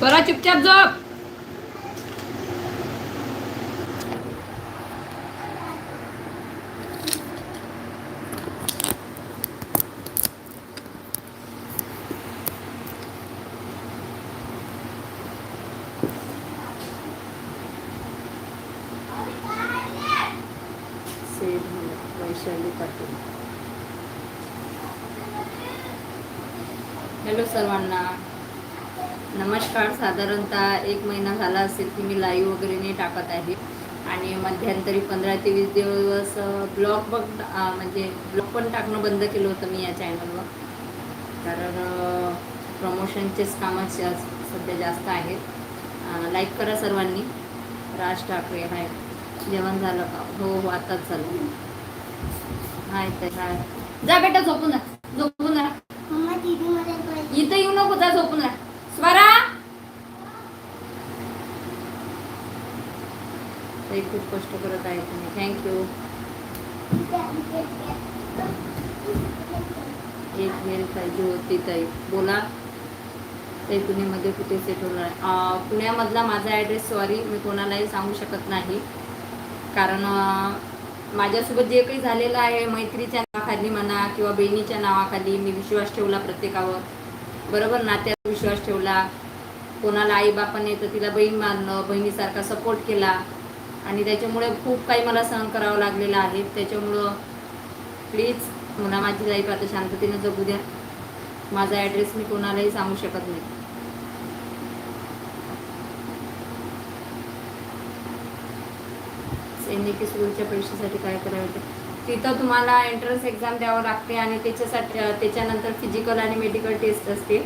बरा चुपचाप झोप सेव वैशाली पाटील हॅलो सर्वांना नमस्कार साधारणतः एक महिना झाला असेल की मी लाईव्ह वगैरे नाही टाकत आहे. आणि मध्यंतरी पंधरा ते वीस दिवस ब्लॉग बघ म्हणजे ब्लॉग पण टाकणं बंद केलं होतं मी या चॅनलवर कारण प्रमोशनचेच कामं सध्या जास्त आहेत. लाईक करा सर्वांनी. राज ठाकरे हाय. जेवण झालं का? हो हो आताच झालं. हाय तर हाय. जा बेटा झोपून जा. झोपून. इथं येऊ नको जा झोपून राहा स्वरा ताई खूप कष्ट करत आहे तुम्ही. थँक्यू एक वेळ पाहिजे होती ताई बोला. ताई पुण्यामध्ये कुठे सेट होणार आहे? पुण्यामधला माझा ॲड्रेस सॉरी मी कोणालाही सांगू शकत नाही. कारण माझ्यासोबत जे काही झालेलं आहे मैत्रीच्या नावाखाली म्हणा किंवा बहिणीच्या नावाखाली मी विश्वास ठेवला प्रत्येकावर. बरोबर नात्यात विश्वास ठेवला. कोणाला आई बापाने तर तिला बहीण मानलं बहिणीसारखा सपोर्ट केला. आणि त्याच्यामुळे खूप काही मला सहन करावं लागलेलं आहे. त्याच्यामुळं प्लीज मला माझी लाईफ आता शांततेनं जगू द्या. माझा ॲड्रेस मी कोणालाही सांगू शकत नाही. सैनिकी स्कूलच्या परीक्षेसाठी काय करावे तिथं तुम्हाला एंट्रन्स एक्झाम द्यावं लागते आणि त्याच्यासाठी त्याच्यानंतर फिजिकल आणि मेडिकल टेस्ट असते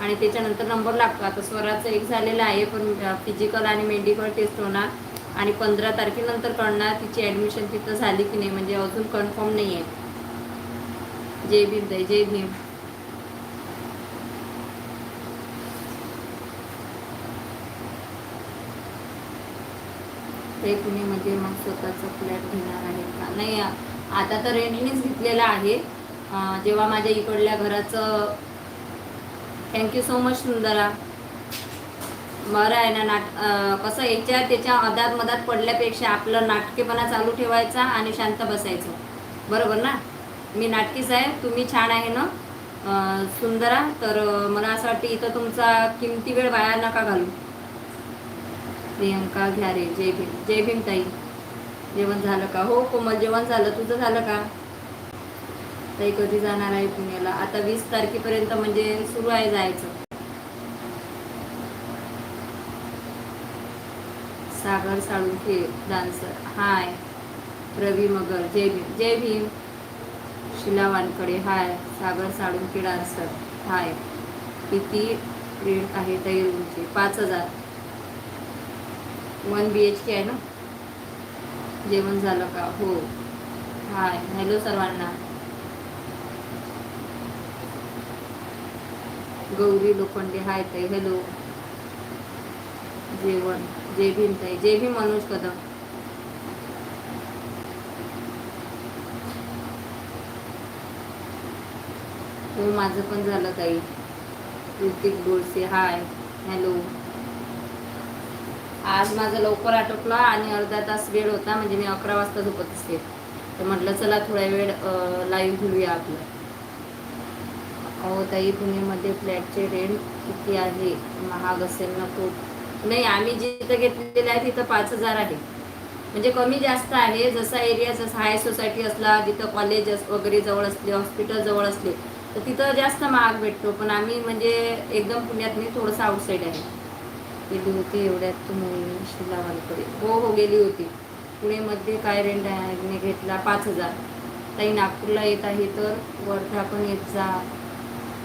आणि त्याच्यानंतर नंबर लागतो. आता स्वराचं एक झालेलं आहे पण फिजिकल आणि मेडिकल टेस्ट होणार. आणि पंधरा तारखेनंतर कळणार तिची ॲडमिशन तिथं झाली की नाही म्हणजे अजून कन्फर्म नाही आहे जय भीम दय जय भीम. ते पुणेमध्ये म्हणजे मग स्वतःचा फ्लॅट घेणार आहे का? नाही आता तर रेंटनीच घेतलेला आहे. जेव्हा माझ्या इकडल्या घराचं थँक्यू सो मच सुंदरा. बरं आहे ना नाट कसं याच्या त्याच्या अदात मधात पडल्यापेक्षा आपलं नाटकेपणा चालू ठेवायचा आणि शांत बसायचं. बरोबर ना? मी नाटकीच आहे तुम्ही छान आहे ना? सुंदरा तर मला असं वाटतं इथं तुमचा किमती वेळ वाया नका घालू. प्रियंका घ्या रे जय भीम जय भीम ताई. जेवण झालं का? हो कोमल जेवण झालं. तुझं झालं का? ताई कधी जाणार आहे पुण्याला? आता वीस तारखेपर्यंत म्हणजे सुरू आहे जायचं. Sagar Salunkhe dancer. Hi. Ravi Magar. Jai Bhim. Jai Bhim. Shila Wankade hi. Sagar Salunkhe dancer. Hi. किती रेट आहे ताई रूमचे पाच हजार. वन बी एच के आहे ना? जेवण झालं का? हो. हाय. हॅलो सर्वांना. गौरी लोखंडे. हाय ताई. हॅलो. जेवण. जय भीम ताई जय भीम मनोज कदम. हो माझं पण झालं ताई. Hrithik Borse hi hello. आज माझं लवकर आटोपला आणि अर्धा तास वेळ होता म्हणजे मी अकरा वाजता झोपत असते. तर म्हटलं चला थोडा वेळ लाईव्ह घेऊया आपलं. अहो ताई पुणेमध्ये फ्लॅटचे रेंट किती आहे? महाग असेल ना खूप. नाही आम्ही जिथं घेतलेलं आहे तिथं पाच हजार आहे. म्हणजे कमी जास्त आहे जसा एरिया जसा हाय सोसायटी असला जिथं कॉलेज वगैरे जवळ असले हॉस्पिटल जवळ असले तर तिथं जास्त महाग भेटतो. पण आम्ही म्हणजे एकदम पुण्यात नाही थोडंसं आउटसाईड आहे. गेली होती एवढ्यात तुम्ही शिलावालकडे हो हो गेली होती. पुणेमध्ये काय रेंट आहे मी घेतला पाच हजार. ताई नागपूरला येत आहे तर वर्धा पण येत जा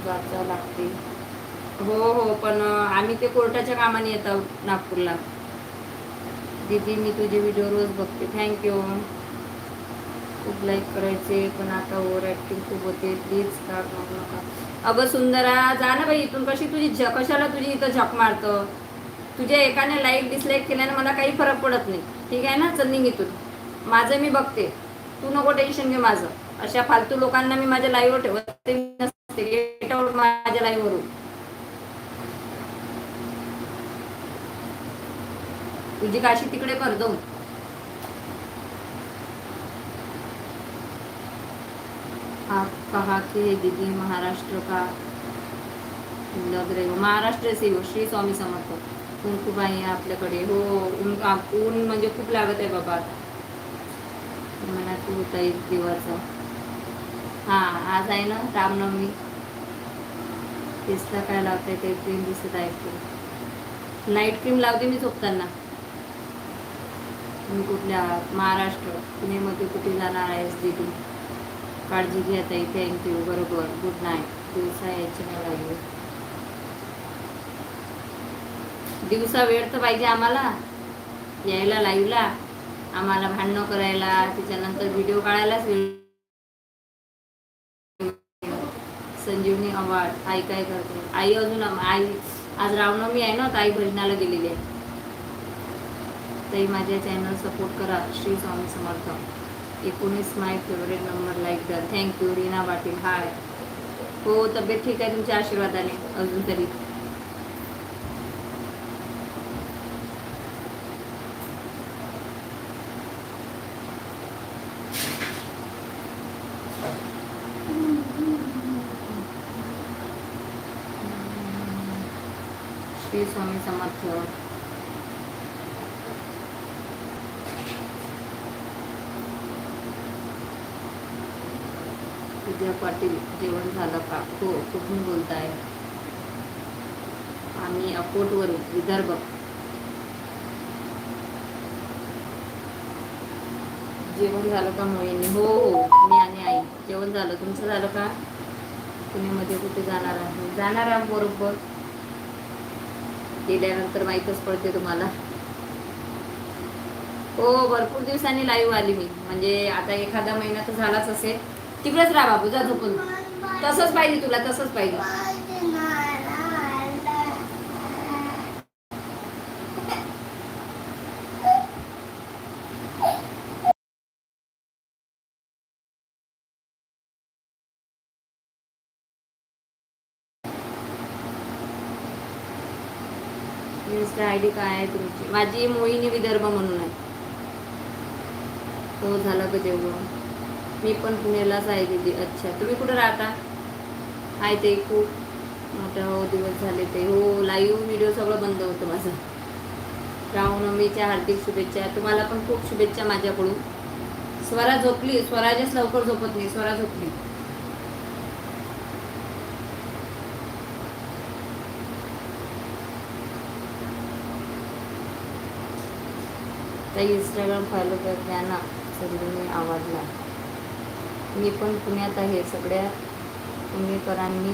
जायचं लागते. हो हो पण आम्ही ते कोर्टाच्या कामाने येत नागपूरला. दीदी मी तुझे व्हिडिओ रोज बघते. थँक्यू खूप लाईक करायचे पण आता ओव्हर ॲक्टिंग खूप होते. प्लीज का करू नका. अगं सुंदरा जा ना बाई इथून. कशी तुझी झ कशाला तुझी इथं झक मारतं? तुझ्या एकाने लाईक डिसलाईक केल्याने मला काही फरक पडत नाही. ठीक आहे ना चल निघ इथून. माझं मी बघते. तू नको टेन्शन घे माझं. अशा फालतू लोकांना मी माझ्या लाईव्हवर ठेवत नसते. आउट माझ्या लाईव्हवरून तुझी काशी तिकडे कर जाऊन. आप कहा कि दीदी महाराष्ट्र का? लग रहे हो. महाराष्ट्र से हो श्री स्वामी समर्थ. कुंकुबाई आहे आपल्याकडे हो ऊन ऊन म्हणजे खूप लागत आहे बाबा. मला तू होता एक दिवस. हा आज आहे ना रामनवमी. तेच काय लावताय ते क्रीम दिसत आहे. ते नाईट क्रीम लावते मी झोपताना. तुम्ही कुठल्या आहात? महाराष्ट्र पुणेमध्ये कुठे जाणार आहेस दीदी काळजी घ्या ताई थँक्यू बरोबर. गुड नाईट दिवसा यायची नाही दिवसा वेळ तर पाहिजे आम्हाला. यायला लाईव्हला आम्हाला भांडणं करायला त्याच्यानंतर व्हिडिओ काढायलाच वेळ संजीवनी अवार्ड आई काय करते? आई अजून आई आज रामनवमी आहे ना आई भजनाला गेलेली आहे. तरी माझ्या चॅनल सपोर्ट करा. श्री स्वामी समर्थ. एकोणीस माय फेवरेट नंबर लाईक द्या thank you Reena Patil. Hi हो तब्येत ठीक आहे तुमच्या आशीर्वादाने? अजून तरी. श्री स्वामी समर्थ. विद्या पाटील जेवण झालं का? हो कुठून बोलताय? आम्ही अकोटवरून विदर्भ. जेवण झालं का मोहिनी? हो हो मी आणि आई. जेवण झालं. तुमचं झालं का? पुण्यामध्ये कुठे जाणार आहे जाणार आहे बरोबर. गेल्यानंतर माहीतच पडते तुम्हाला. हो भरपूर दिवसांनी लाईव्ह आली मी. म्हणजे आता एखादा महिना तर झालाच असेल. तिकडेच राहा बाबू जा झोपून. तसंच पाहिजे तुला तसंच पाहिजे. इन्स्टा आय डी काय आहे तुमची? माझी मोहिनी विदर्भ म्हणून आहे. हो झालं का जेवण. मी पण पुण्यालाच आहे दिदी. अच्छा तुम्ही कुठं राहता? आहे ते खूप मोठं हो दिवस झाले ते. हो लाईव्ह व्हिडिओ सगळं बंद होतं माझं. रामनवमीच्या हार्दिक शुभेच्छा. तुम्हाला पण खूप शुभेच्छा माझ्याकडून. स्वरा झोपली. स्वराजच लवकर झोपत नाही. स्वरा झोपली. ताई इंस्टाग्राम फॉलो कर द्या ना. संजीवनी आवाजला मी पण पुण्यात आहे. सगळ्या पुणेकरांनी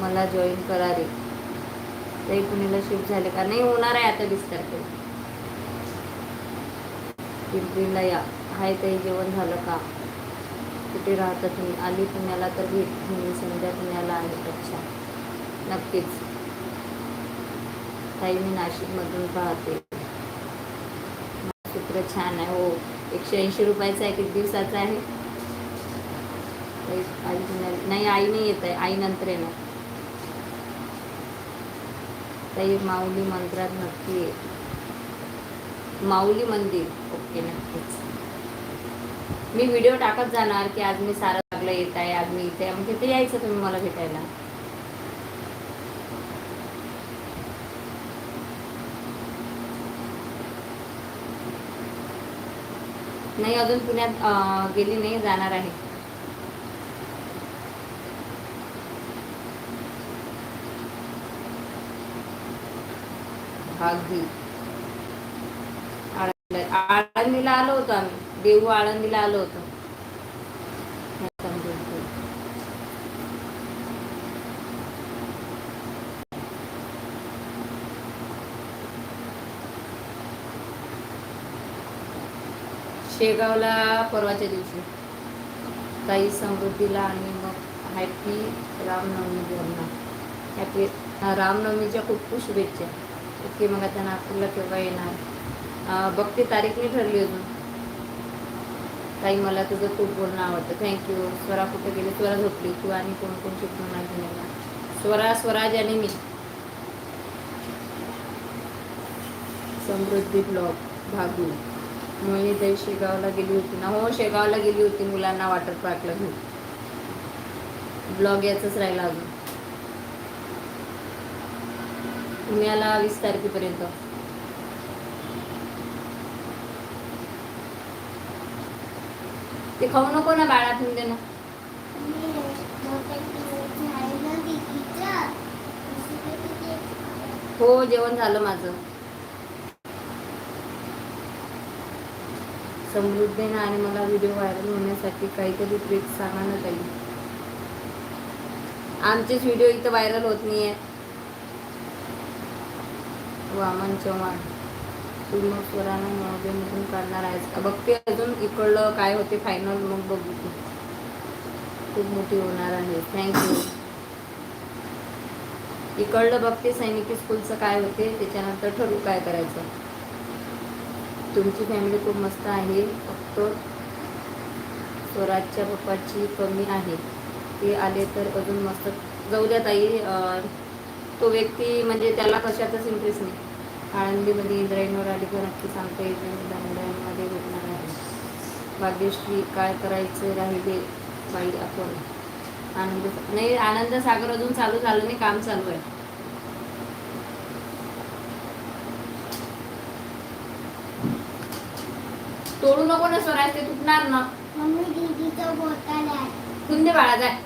मला जॉईन करा रे पुण्याला शिफ्ट झाले. का नाही होणार आहे आता वीस तारखेला पिंपरीला या. हाय ताई जेवण झालं का? कुठे राहता तुम्ही? आली पुण्याला तर भेट मी संध्या पुण्याला आहे. अच्छा. नक्कीच. ताई मी नाशिकमधून पाहते. सूत्र छान आहे. हो. एकशे ऐंशी रुपयाचा आहे किती आहे. आई नाही आई नाही येत आहे आई नंतर येणार. ताई माऊली मंदिरात नक्की ये. माऊली मंदिर. ओके नक्कीच. मी व्हिडिओ टाकत जाणार की आज मी सारा लागला येत आहे आज मी इथे म्हणजे मग तिथे यायचं तुम्ही मला भेटायला. नाही अजून पुण्यात गेली नाही जाणार आहे. अगदी. आळंदी- आळंदीला आलो होतो आम्ही. देऊ आळंदीला आलो होतो. शेगावला परवाच्या दिवशी. काही समृद्धीला आणि मग हॅपी रामनवमी बोलणार. हॅपी रामनवमीच्या खूप खूप शुभेच्छा. ओके मग आता नागपूरला केव्हा येणार? बघ बघते तारीख नाही ठरली अजून. ताई मला तुझं खूप बोलणं आवडतं. थँक्यू स्वरा कुठे गेली? स्वरा झोपली. तू आणि कोण कोण शिकवून नाही स्वरा स्वराज आणि मी. समृद्धी ब्लॉग भागू. मुली ताई शेगावला गेली होती ना? हो शेगावला गेली होती. मुलांना वॉटर पार्कला घेऊन. ब्लॉग याचाच राहिला अजून. पुण्याला वीस तारखेपर्यंत. ते खाऊ नको ना बाळा देणं हो जेवण झालं माझं. समृद्धीनं आणि मला व्हिडिओ व्हायरल होण्यासाठी काहीतरी ट्रिक सांगा ना ताई. आमचेच व्हिडिओ इथं व्हायरल होत नाही आहे वामन चव्हाण. तू मग स्वरानं मधून काढणार आहेस. बघते अजून इकडलं काय होते फायनल मग बघू खूप मोठी होणार आहे. थँक्यू इकडलं बघते सैनिकी स्कूलचं काय होते त्याच्यानंतर ठरवू काय करायचं. तुमची फॅमिली खूप मस्त आहे फक्त स्वराजच्या पप्पाची कमी आहे. ते आले तर अजून मस्त. जाऊ द्या ताई तो व्यक्ती म्हणजे त्याला कशातच इंटरेस्ट नाही. आळंदीमध्ये इंद्रायणीवर आली का नक्की सांगता येत नाही. भेटणार आहे. भाग्यश्री काय करायचं राहिले बाई आपण. आनंद नाही आनंद सागर अजून चालू झालं नाही काम चालू आहे. तोडू नको ना स्वराज ते तुटणार ना. मम्मी दीदीचं बोटाल आहे. ठेवून दे बाळा जाय.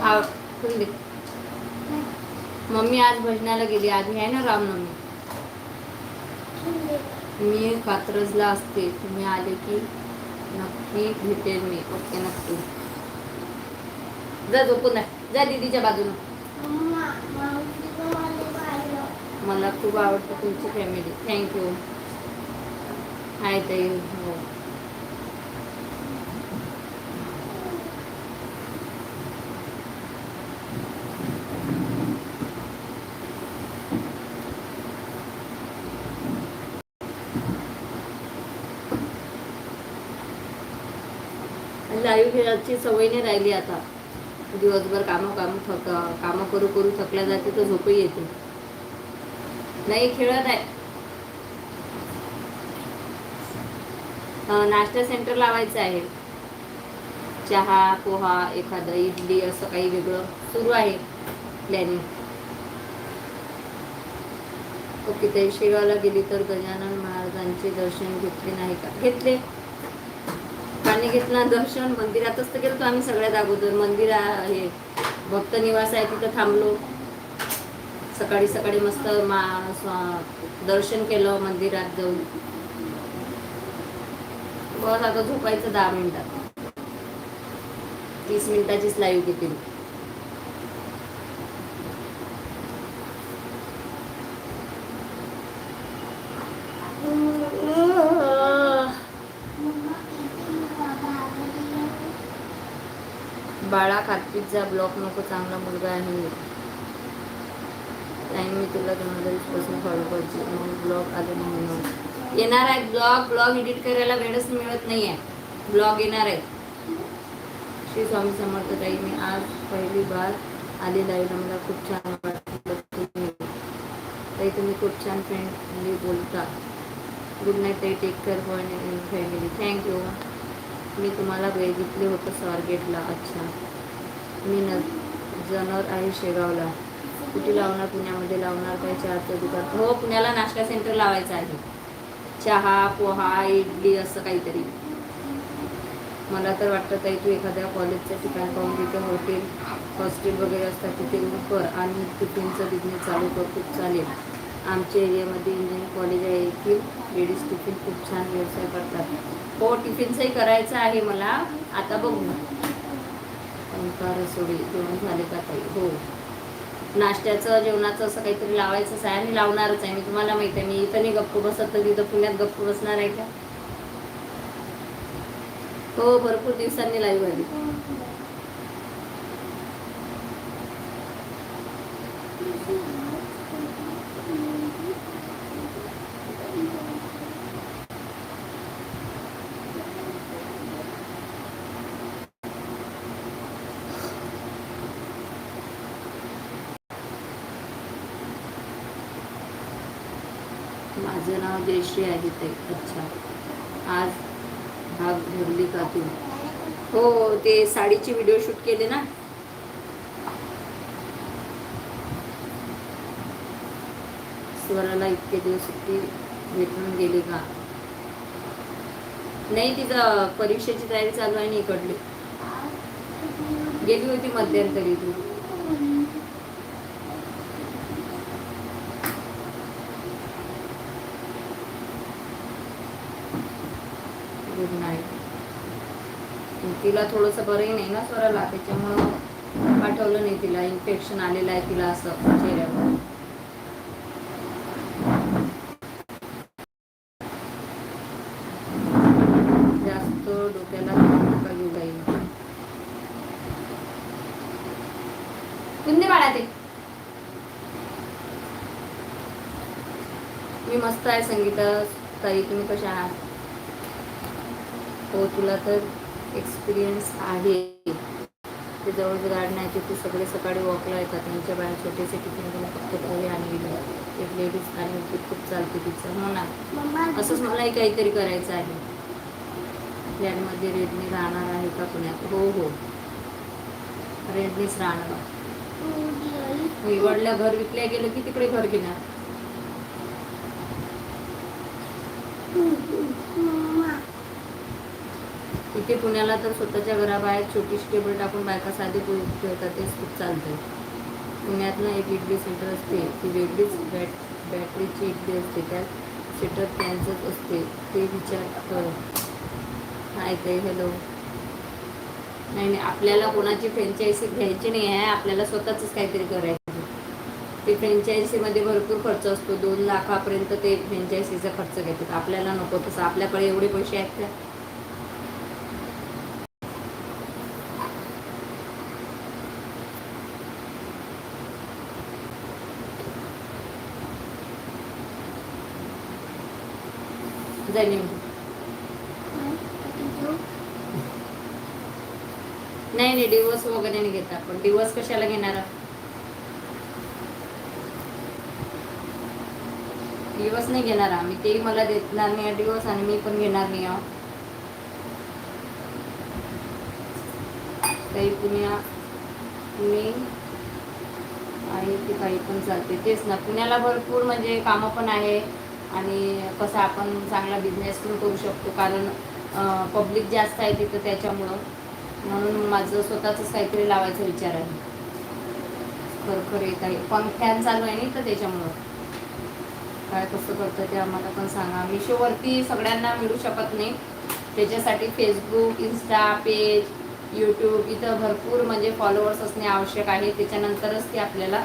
हा ठेवून दे मम्मी आज भजनाला गेली. आधी आहे ना रामनवमी मी कात्रजला असते. तुम्ही आले की नक्की भेटेल मी. ओके नक्की. जा झोपून जा. दीदीच्या बाजूनं. मला मला खूप आवडतं तुमची फॅमिली थँक्यू हाय ताई. हो. लाईव्ह सवय नाही राहिली आता. दिवसभर कामं कामं थक कामं करू करू थकल्या जाते तर झोपही येते. नाही खेळत आहे. नाश्ता सेंटर लावायचं आहे. चहा पोहा एखादं इडली असं काही वेगळं सुरू आहे प्लॅनिंग ओके ते शेगावला गेली तर गजानन महाराजांचे दर्शन घेतले नाही का? घेतले. पाणी घेतलं दर्शन मंदिरातच तर गेलो आम्ही सगळ्यात अगोदर. मंदिर हे भक्त निवास आहे तिथं थांबलो. सकाळी सकाळी मस्त मा दर्शन केलं मंदिरात जाऊन. बस आता झोपायचं दहा मिनिटात. तीस मिनिटाचीच लाईव्ह घेते मी. मम्मा किती भागली बाळा कार्तिकचा ब्लॉक नको चांगला मुलगा आहे नाही मी तुला दोन हजार वीसपासून फॉलो करते. मग ब्लॉग आले नाही म्हणून. येणार आहे ब्लॉग ब्लॉग एडिट करायला वेळच मिळत नाही आहे ब्लॉग येणार आहे. श्री स्वामी समर्थ ताई मी आज पहिली बार आली लाईव्हला मला खूप छान वाटलं ताई तुम्ही खूप छान फ्रेंडली बोलता. गुड नाईट ताई. Take care for family thank you मी तुम्हाला बघितले होतं स्वारगेटला अच्छा. मी न जनर आहे शेगावला. कुठे लावणार? पुण्यामध्ये लावणार? काय चहाचं दुकान हो पुण्याला नाश्ता सेंटर लावायचं आहे. चहा पोहा इडली असं काहीतरी. मला तर वाटतं ताई तू एखाद्या कॉलेजचं ठिकाण पाहून तिथे हॉटेल हॉस्टेल वगैरे असतात तिथे कर आणि टिफिनचं बिझनेस चालू कर खूप चालेल. आमच्या एरियामध्ये इंजिनिअरिंग कॉलेज आहे येथील. लेडीज टिफिन खूप छान व्यवसाय करतात. हो टिफिनचंही करायचं आहे मला. आता बघू. ओंकार सोडी जेवण झाले का ताई? हो. नाश्त्याचं जेवणाचं असं काहीतरी लावायचं आहे. आणि लावणारच आहे. मी तुम्हाला माहिती आहे. मी इथं नाही गप्प बसत तर तिथं पुण्यात गप्प बसणार आहे का? हो भरपूर दिवसांनी लाईव्ह आली. Thank you. माझं नाव जयश्री आहे ते. अच्छा. आज भाग भरली का तू? हो ते साडीचे व्हिडिओ शूट केले ना? स्वराला इतके दिवस सुट्टी भेटून गेली का? नाही तिचं परीक्षेची तयारी चालू आहे ना इकडली. गेली होती मध्यंतरी तू गुड नाईट तिला थोडंसं बरंही नाही ना स्वराला त्याच्यामुळं पाठवलं नाही तिला इन्फेक्शन आलेलं आहे तिला असं चेहऱ्यावर. जास्त डोक्याला नका घेऊ बाई. कुंदी बाळा ते. मी मस्त आहे संगीता. ताई तुम्ही कशा आहात? हो तुला तर एक्सपिरियन्स आहे. ते जवळ गाडण्याचे ते सगळे सकाळी वॉकला येतात. त्यांच्या बाहेर छोटेसे टिफिन घेऊन फक्त पोहे आणि. एक लेडीज आणि ती खूप चालते तिचं. हो ना? मम्मा असंच मलाही काहीतरी करायचं आहे. फ्लॅटमध्ये रेडनी राहणार आहे का पुण्यात? हो हो. रेडनीच राहणार. विवडल्या घर विकल्या गेलं की तिकडे घर घेणार मम्मा इथे पुण्याला तर स्वतःच्या घराबाहेर छोटीशी टेबल टाकून बायका साधी ठेवतात तेच खूप चालतंय. पुण्यात ना एक इडली सेंटर असते ती वेगळीच बॅट बॅटरीची इडली असते त्यात सेटअप त्यांचंच असते ते विचार कर हाय ते हॅलो. नाही नाही आपल्याला कोणाची फ्रँचायझी घ्यायची नाही आहे आपल्याला स्वतःच काहीतरी करायचं. ते फ्रँचायझीमध्ये भरपूर खर्च असतो दोन लाखापर्यंत ते फ्रँचायझीचा खर्च घेतात. आपल्याला नको तसं आपल्याकडे एवढे पैसे आहेत का? जाईल निघून. नाही नाही दिवस वगैरे नाही घेत आपण. दिवस कशाला घेणार? दिवस नाही घेणार आम्ही. तेही मला देणार नाही. दिवस आणि मी पण घेणार नाही आहो काही पुण्या पुणे आहे ते काही पण चालते तेच ना पुण्याला भरपूर म्हणजे कामं पण आहे. आणि कसं आपण चांगला बिझनेस पण करू शकतो कारण पब्लिक जास्त आहे तिथं त्याच्यामुळं. म्हणून माझं स्वतःचंच काहीतरी लावायचा विचार आहे. खरखर येत आहे पण फॅन चालू आहे नाही तर त्याच्यामुळं? काय कसं करतं ते आम्हाला पण सांगा. मिशोवरती सगळ्यांना मिळू शकत नाही. त्याच्यासाठी फेसबुक इन्स्टा पेज यूट्यूब इथं भरपूर म्हणजे फॉलोअर्स असणे आवश्यक आहे. त्याच्यानंतरच ते आपल्याला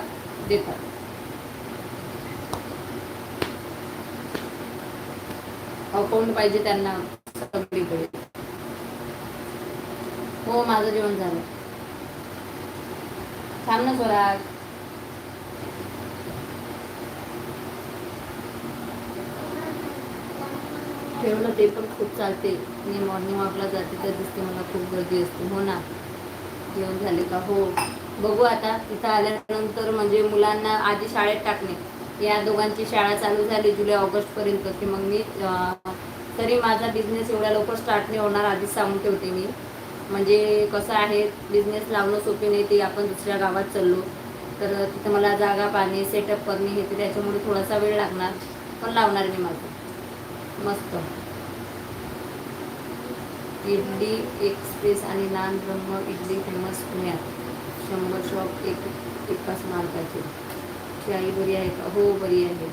देतात. अकाउंट पाहिजे त्यांना. सगळीकडे हो माझं जेवण झालं. थांब ना स्वराज. ठेवलं ते पण खूप चालते. मी मॉर्निंग वॉकला जाते तर दिसते मला खूप गर्दी असते. हो ना? जेवण झाले का? हो. बघू आता इथं आल्यानंतर म्हणजे मुलांना आधी शाळेत टाकणे. या दोघांची शाळा चालू झाली जुलै ऑगस्टपर्यंत की मग मी तरी माझा बिझनेस एवढ्या लवकर स्टार्ट नाही होणार आधीच सांगून ठेवते मी. म्हणजे कसं आहे बिझनेस लावणं सोपे नाही ते आपण दुसऱ्या गावात चाललो तर तिथं मला जागा पाणी सेटअप करणे हे ते त्याच्यामुळे थोडासा वेळ लागणार पण लावणार मी माझं. मस्त. इडली एक्सप्रेस आणि नान ब्रह्म इडली फेमस पुण्यात. शंभर शॉप एक एकाच मार्गाचे. ची आई बरी आहे का? हो बरी आहे.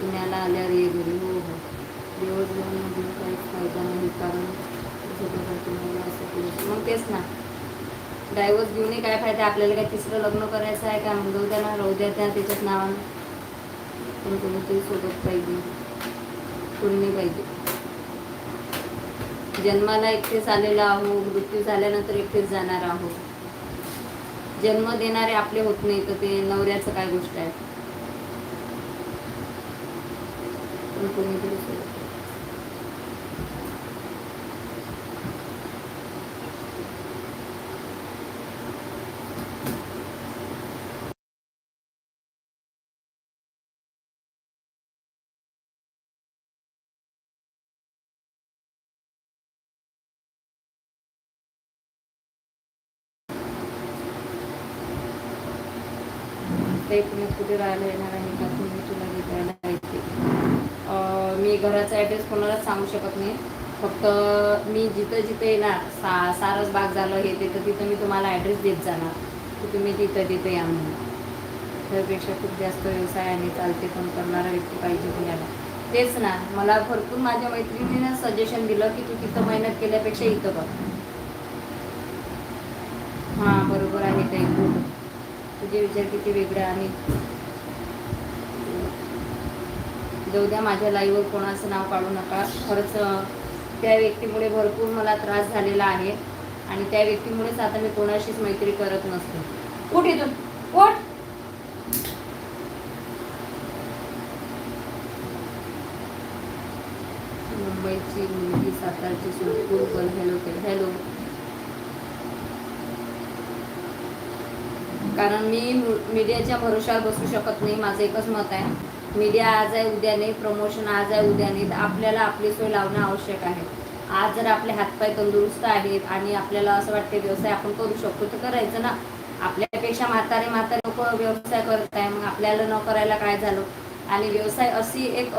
पुण्याला आल्यावर ये बरी हो हो. दिवस घेऊन काही फायदा नाही कारण असं मग तेच ना डायव्हर्स घेऊनही काय फायदा? आपल्याला काय तिसरं लग्न करायचं आहे का? मग जाऊ ना राहू द्या त्या त्याच्याच नावानं. पण कोणीतरी सोबत पाहिजे. कोणी पाहिजे. जन्माला एकटेच आलेलो आहो मृत्यू झाल्यानंतर एकटेच जाणार आहोत. जन्म देणारे आपले होत नाही तर ते नवऱ्याचं काय गोष्ट आहे? पण कोणीतरी सोबत ते पुण्यात कुठे राहायला येणार आहे का? तुम्ही तुला भेटायला येते मी घराचा ॲड्रेस कोणालाच सांगू शकत नाही. फक्त मी जिथं जिथं येणार सा सारस बाग झालं हे ते तर तिथं मी तुम्हाला ॲड्रेस देत जाणार. की तुम्ही तिथं तिथं या म्हणून. त्यापेक्षा खूप जास्त व्यवसाय आणि चालते पण करणारा व्यक्ती पाहिजे पुण्याला तेच ना मला भरपूर माझ्या मैत्रिणीने सजेशन दिलं की तू तिथं मेहनत केल्यापेक्षा इथं बघ. हां बरोबर आहे ते. तुझे विचार किती वेगळे आणि जाऊ द्या माझ्या लाईव्हवर कोणाचं नाव काढू नका. खरंच त्या व्यक्तीमुळे भरपूर मला त्रास झालेला आहे आणि त्या व्यक्तीमुळेच आता मी कोणाशीच मैत्री करत नसते. कुठे इथून. कोट मुंबईची मुलगी सातारची सुरपूर गर्ल हॅलो हॅलो कारण मी मीडियाच्या भरोशावर बसू शकत नाही माझं एकच मत आहे. मीडिया आज आहे उद्या नाही. प्रमोशन आज आहे उद्या नाही. आपल्याला आपली सोय लावणं आवश्यक आहे. आज जर आपले हातपाय तंदुरुस्त आहेत आणि आपल्याला असं वाटते व्यवसाय आपण करू शकतो तर करायचं ना. आपल्यापेक्षा म्हातारे म्हातारे लोक व्यवसाय करत आहे. मग आपल्याला न करायला काय झालं? आणि व्यवसाय अशी एक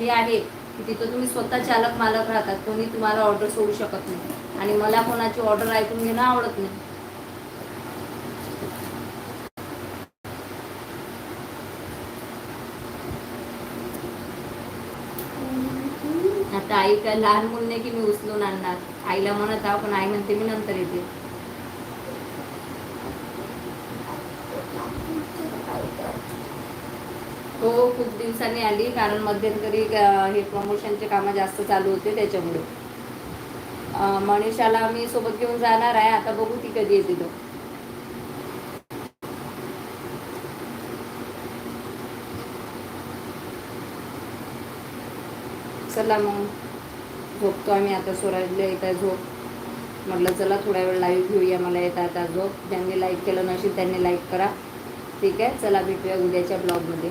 हे आहे की तिथं तुम्ही स्वतः चालक मालक राहतात. कोणी तुम्हाला ऑर्डर सोडू शकत नाही. आणि मला कोणाची ऑर्डर ऐकून घेणं आवडत नाही आता आई काय लहान मुल नाही की मी उचलून आणणार? आईला म्हणत आहो पण आई म्हणते मी नंतर येते. हो खूप दिवसांनी आली कारण मध्यंतरी हे प्रमोशनचे कामं जास्त चालू होते त्याच्यामुळे. मनीषाला मी सोबत घेऊन जाणार आहे आता बघू ती कधी येते तो. चला मग. झोपतो आम्ही. आता स्वराजला येत आहे झोप. म्हटलं चला थोड्या वेळ लाईव्ह घेऊया मला येता येता झोप. ज्यांनी लाईक केलं नसेल त्यांनी लाईक करा. ठीक आहे? चला भेटूया उद्याच्या ब्लॉगमध्ये